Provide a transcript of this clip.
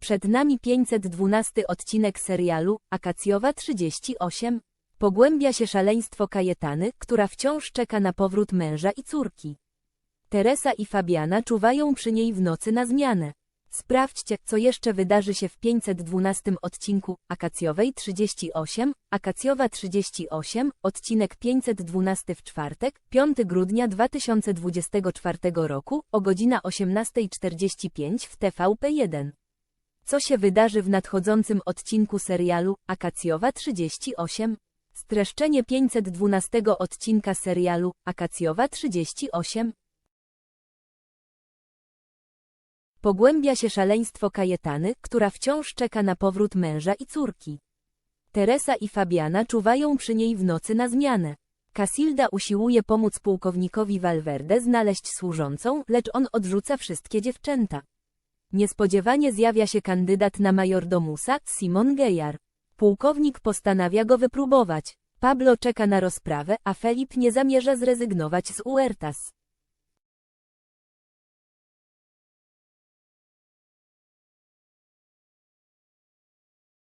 Przed nami 512 odcinek serialu Akacjowa 38. Pogłębia się szaleństwo Kajetany, która wciąż czeka na powrót męża i córki. Teresa i Fabiana czuwają przy niej w nocy na zmianę. Sprawdźcie, co jeszcze wydarzy się w 512 odcinku Akacjowej 38, Akacjowa 38, odcinek 512 w czwartek, 5 grudnia 2024 roku, o godzina 18.45 w TVP1. Co się wydarzy w nadchodzącym odcinku serialu Akacjowa 38? Streszczenie 512 odcinka serialu Akacjowa 38. Pogłębia się szaleństwo Kajetany, która wciąż czeka na powrót męża i córki. Teresa i Fabiana czuwają przy niej w nocy na zmianę. Casilda usiłuje pomóc pułkownikowi Valverde znaleźć służącą, lecz on odrzuca wszystkie dziewczęta. Niespodziewanie zjawia się kandydat na majordomusa, Simon Gejar. Pułkownik postanawia go wypróbować. Pablo czeka na rozprawę, a Felip nie zamierza zrezygnować z Huertas.